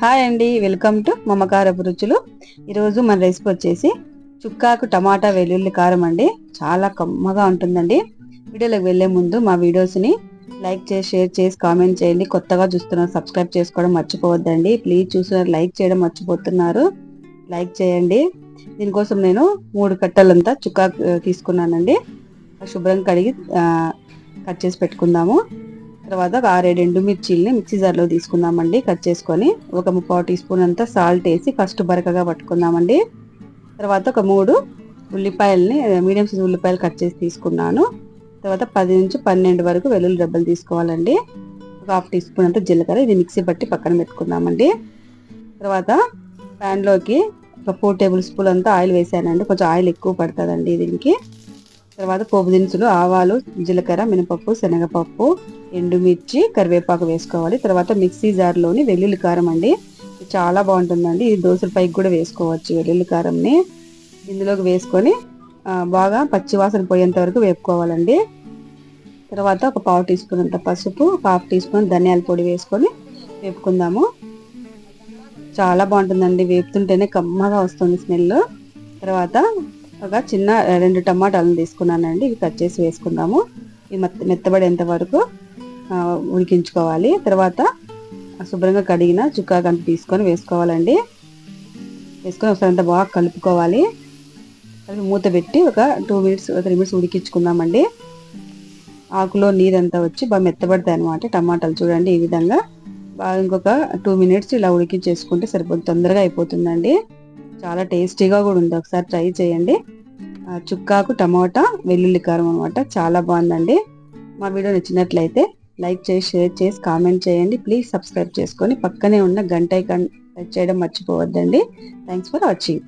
Hi అండి welcome to మమకారపు రుచులు ఈరోజు మన రెసిపీ వచ్చేసి చుక్కాకు టమాటా వెల్లుల్లి కారం అండి. చాలా కమ్మగా ఉంటుందండి. వీడియోలోకి వెళ్ళే ముందు మా వీడియోస్ని లైక్ చేసి షేర్ చేసి కామెంట్ చేయండి. కొత్తగా చూస్తున్నారు సబ్స్క్రైబ్ చేసుకోవడం మర్చిపోవద్దండి. ప్లీజ్ చూసిన లైక్ చేయడం మర్చిపోతున్నారు. లైక్ చేయండి. దీనికోసం నేను మూడు కట్టలంతా చుక్కాకు తీసుకున్నానండి. శుభ్రం కడిగి కట్ చేసి పెట్టుకుందాము. తర్వాత ఒక ఆరేడు ఎండుమిర్చిల్ని మిక్సీ జార్లో తీసుకుందామండి. కట్ చేసుకొని ఒక ముప్పావు టీ స్పూన్ అంతా సాల్ట్ వేసి ఫస్ట్ బరకగా పట్టుకుందామండి. తర్వాత ఒక మూడు ఉల్లిపాయల్ని మీడియం సైజ్ ఉల్లిపాయలు కట్ చేసి తీసుకున్నాను. తర్వాత పది నుంచి పన్నెండు వరకు వెల్లుల్లి దెబ్బలు తీసుకోవాలండి. ఒక హాఫ్ టీ స్పూన్ అంతా జీలకర్ర ఇది మిక్సీ పట్టి పక్కన పెట్టుకుందామండి. తర్వాత ప్యాన్లోకి ఒక ఫోర్ టేబుల్ స్పూన్ అంతా ఆయిల్ వేసానండి. కొంచెం ఆయిల్ ఎక్కువ పడుతుందండి దీనికి. తర్వాత పోపు దినుసులు ఆవాలు జీలకర్ర మినపప్పు శనగపప్పు ఎండుమిర్చి కరివేపాకు వేసుకోవాలి. తర్వాత మిక్సీ జార్లోని వెల్లుల్లి కారం అండి. చాలా బాగుంటుందండి. ఇది దోశల పైకి కూడా వేసుకోవచ్చు వెల్లుల్లి కారంని. ఇందులోకి వేసుకొని బాగా పచ్చివాసన పోయేంత వరకు వేపుకోవాలండి. తర్వాత ఒక పావు టీ స్పూన్ అంత పసుపు ఒక హాఫ్ టీ స్పూన్ ధనియాల పొడి వేసుకొని వేపుకుందాము. చాలా బాగుంటుందండి. వేపుతుంటేనే కమ్మగా వస్తుంది స్మెల్. తర్వాత ఒక చిన్న రెండు టమాటాలను తీసుకున్నానండి. ఇవి కట్ చేసి వేసుకుందాము. ఇవి మెత్త మెత్తబడేంత వరకు ఉడికించుకోవాలి. తర్వాత శుభ్రంగా కడిగిన చుక్కా చుక్కాకంత తీసుకొని వేసుకోవాలండి. వేసుకొని ఒకసారి అంతా బాగా కలుపుకోవాలి. కలిపి మూత పెట్టి ఒక టూ మినిట్స్ త్రీ మినిట్స్ ఉడికించుకుందామండి. ఆకులో నీరంతా వచ్చి బాగా మెత్తబడతాయి అనమాట టమాటాలు. చూడండి ఈ విధంగా. బాగా ఇంకొక టూ మినిట్స్ ఇలా ఉడికించేసుకుంటే సరిపోతుంది. తొందరగా అయిపోతుందండి. చాలా టేస్టీగా కూడా ఉంది. ఒకసారి ట్రై చేయండి. చుక్కాకు టమాటా వెల్లుల్లి కారం అనమాట చాలా బాగుందండి. మా వీడియో నచ్చినట్లయితే లైక్ చేసి షేర్ చేసి కామెంట్ చేయండి. ప్లీజ్ సబ్స్క్రైబ్ చేసుకొని పక్కనే ఉన్న గంట ఐకాన్ టచ్ చేయడం మర్చిపోవద్దండి. Thanks for watching.